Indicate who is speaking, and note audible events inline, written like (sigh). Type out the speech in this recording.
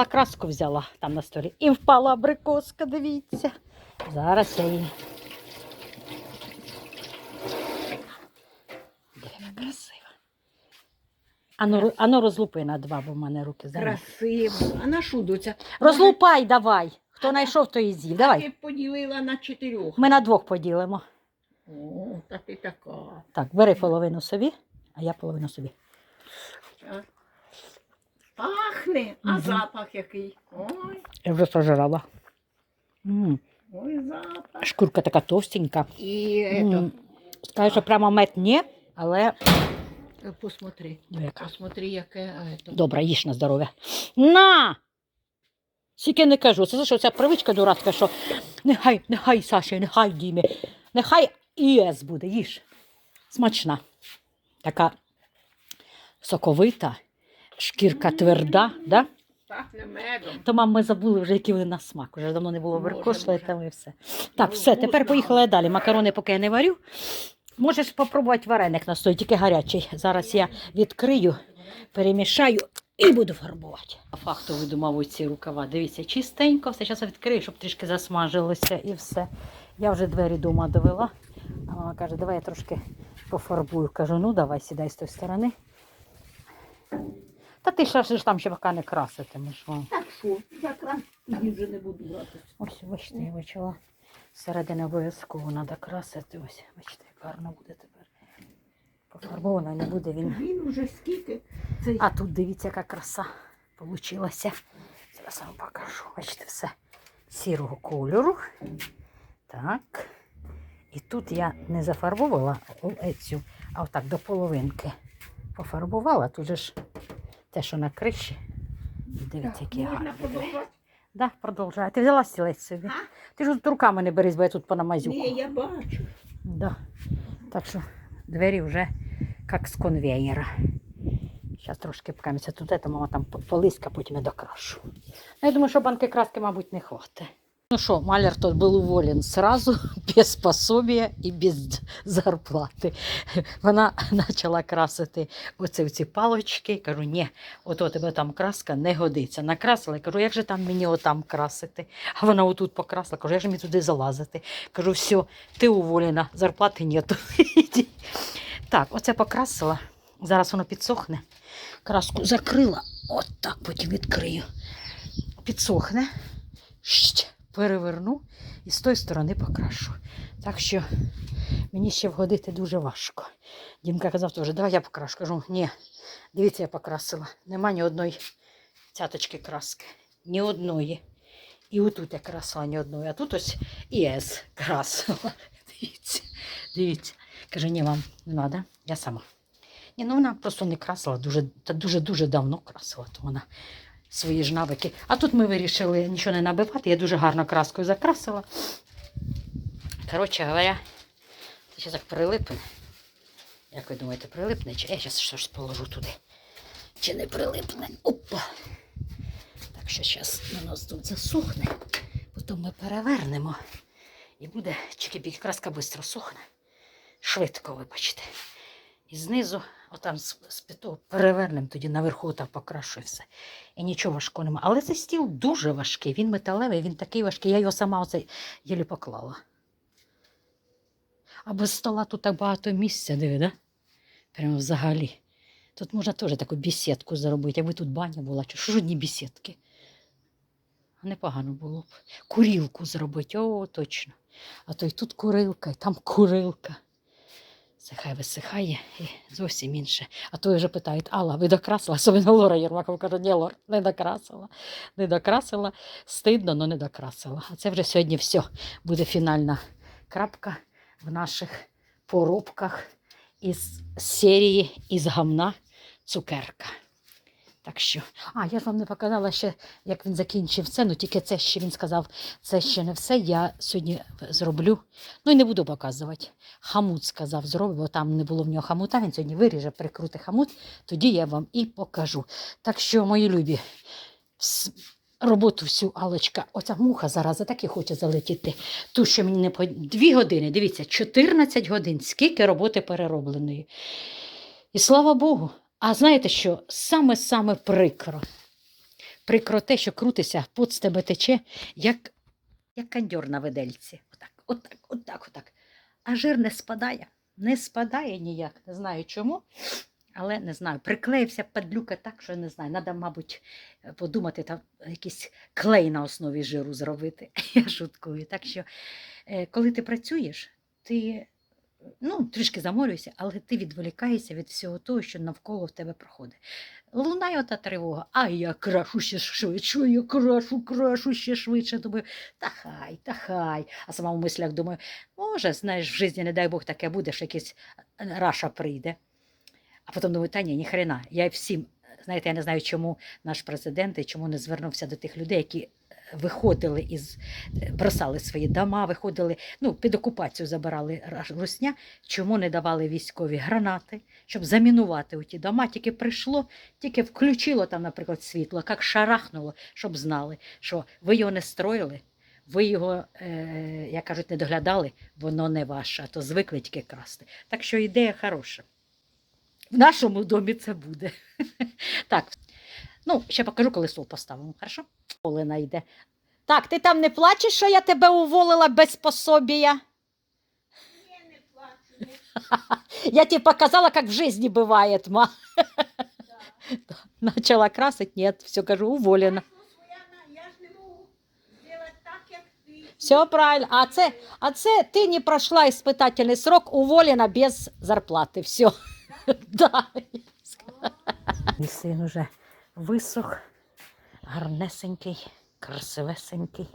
Speaker 1: Краску взяла там на столі і впала абрикоска, дивіться. Зараз я її. Диви, яка красива. Ану, ану розлупи на два, бо в мене руки зайняті.
Speaker 2: Красиво. А на що, доця?
Speaker 1: Розлупай давай. Хто знайшов, то і з'їв. Давай.
Speaker 2: Ти поділила на чотирьох.
Speaker 1: Ми на двох поділимо.
Speaker 2: О, та ти така.
Speaker 1: Так, бери половину собі, а я половину собі.
Speaker 2: А? Пахне, а запах який. Ой,
Speaker 1: Я вже сожрала. М,
Speaker 2: ой, запах.
Speaker 1: Шкурка така товстенька.
Speaker 2: І
Speaker 1: М,
Speaker 2: ето,
Speaker 1: Скажу, що прямо мед ні, але
Speaker 2: е, посмотри.
Speaker 1: Яка.
Speaker 2: Посмотри, яке ето.
Speaker 1: добре, їж на здоров'я. На! Скільки не кажу, це що ця привичка дурацька, що нехай, нехай, Саші, нехай Дімі, нехай ІС буде, їж. Смачна. Така соковита, шкірка тверда, да?
Speaker 2: Пахне медом.
Speaker 1: То, мам, ми забули вже, які вони на смак. Уже давно не було
Speaker 2: Може,
Speaker 1: веркошли, там і все. Так, все, тепер
Speaker 2: можна.
Speaker 1: поїхали далі. Макарони поки я не варю. Можеш спробувати вареник на столі, тільки гарячий. Зараз я відкрию, перемішаю і буду фарбувати. Фахто видумав оці рукава. Дивіться, чистенько, все зараз відкрию, щоб трішки засмажилося і все. Я вже двері дома довела. А мама каже, давай я трошки пофарбую. Кажу, ну давай сідай з тої сторони. Та ти ще ж там ще поки не краситимеш. вон.
Speaker 2: Так що, якраз тоді вже не буду брати.
Speaker 1: Ось, бачите, я почала середини обов'язково треба красити. Ось, бачите, як гарно буде тепер. Пофарбовано не буде він.
Speaker 2: Він уже скільки. Цей...
Speaker 1: А тут дивіться, яка краса получилася. Зараз вам покажу. Бачите, все сірого кольору. Так. І тут я не зафарбувала цю, а отак до половинки пофарбувала. Тут же ж те, що на криші. Дивіться, який
Speaker 2: можна
Speaker 1: гарний. Да, продовжай. Ти взяла стілець собі.
Speaker 2: А?
Speaker 1: Ти ж тут руками не берись, бо я тут понамазюку.
Speaker 2: Ні, я бачу.
Speaker 1: Да. Так що двері вже як з конвейера. Зараз трошки пкамся тут, мама там полиська, потім я докрашу. Ну, я думаю, що банки краски, мабуть, не хватить. Ну що, маляр тут був уволен сразу, (laughs) без пособия і без зарплати. Вона почала (laughs) красити оці ці палочки. Кажу, ні, от тебе там краска не годиться. Накрасила, я кажу, як же там мені отам красити? А вона отут покрасила, кажу, як же мені туди залазити? Кажу, все, ти уволена, зарплати нету. (laughs) Так, оце покрасила. Зараз воно підсохне. Краску закрила. От так потім відкрию. Підсохне. Переверну і з тої сторони покрашу. Так що мені ще вгодити дуже важко. Дімка казав теж, давай я покрашу. Кажу, ні, дивіться, я покрасила. Нема ні одної цяточки краски. Ні одної. І отут я красила ні одної, а тут ось ІС красила. (laughs) Дивіться, дивіться. Каже, ні, вам не треба, я сама. Ні, ну вона просто не красила, дуже, дуже-дуже давно красила, то вона свої ж навики. А тут ми вирішили нічого не набивати, я дуже гарно краскою закрасила. Коротше говоря, це ще так прилипне. Як ви думаєте, прилипне? Чи я зараз щось положу туди? Чи не прилипне? Опа! Так що зараз на нас тут засохне, потім ми перевернемо. І буде чики краска швидко сохне. Швидко, вибачте. І знизу, отам з, п'ятого перевернемо, тоді наверху там покрашу і все. І нічого важкого немає. Але цей стіл дуже важкий. Він металевий, він такий важкий. Я його сама оце єлі поклала. А без стола тут так багато місця, диви, да? Прямо взагалі. Тут можна теж таку бесідку зробити, якби тут баня була, чи що ж одні бесідки. Непогано було б. Курілку зробити, о, точно. А то й тут курилка, і там курилка. Це хай висихає і зовсім інше. А то вже питають, Алла, ви докрасила? Особливо Лора Єрмакова каже, ні, Лор, не докрасила. Не докрасила, стидно, але не докрасила. А це вже сьогодні все. Буде фінальна крапка в наших поробках із серії із гамна цукерка. Так що, а я ж вам не показала ще, як він закінчив це, ну тільки це ще він сказав, це ще не все. Я сьогодні зроблю. Ну і не буду показувати. Хамут сказав, зробив, бо там не було в нього хамута. Він сьогодні виріже, прикрути хамут, тоді я вам і покажу. Так що, мої любі, роботу всю Алочка, оця муха зараз так і хоче залетіти. Ту, що мені не по дві години, дивіться, 14 годин, скільки роботи переробленої. І слава Богу. А знаєте що? Саме-саме прикро. прикро те, що крутися, пот з тебе тече, як, як кандьор на видельці. Отак, отак, отак, отак. А жир не спадає. Не спадає ніяк. Не знаю чому. Але не знаю, приклеївся падлюка так, що не знаю. Треба, мабуть, подумати, там якийсь клей на основі жиру зробити. (laughs) Я шуткую. Так що, е, коли ти працюєш, ти ну, трішки заморюєшся, але ти відволікаєшся від всього того, що навколо в тебе проходить. Лунає ота тривога, а я крашу ще швидше, я крашу, крашу ще швидше. Думаю, та хай, та хай. А сама в мислях думаю, може, знаєш, в житті, не дай Бог, таке буде, що якийсь е, раша прийде. А потім думаю, та ні, ні хрена. Я всім, знаєте, я не знаю, чому наш президент і чому не звернувся до тих людей, які виходили із, е, бросали свої дома, виходили, ну, під окупацію забирали русня, чому не давали військові гранати, щоб замінувати у ті дома. Тільки прийшло, тільки включило там, наприклад, світло, як шарахнуло, щоб знали, що ви його не строїли, ви його, е, як кажуть, не доглядали, воно не ваше, а то звикли тільки красти. Так що ідея хороша. В нашому домі це буде. (laughs) так. Ну, ще покажу, коли стол поставимо, хорошо? Олена йде. Так, ти там не плачеш, що я тебе уволила без пособія?
Speaker 2: Я не плачу.
Speaker 1: Я (laughs) тебе показала, как в жизни бывает, ма. (laughs) Начала красить, нет, все, кажу, уволена.
Speaker 2: Я ж не можу зробити так, як ти.
Speaker 1: Все правильно. А це, а це ти не пройшла испытательный срок, уволена без зарплати. Все. (laughs) Да. Мій син уже висох, гарнесенький, красивесенький.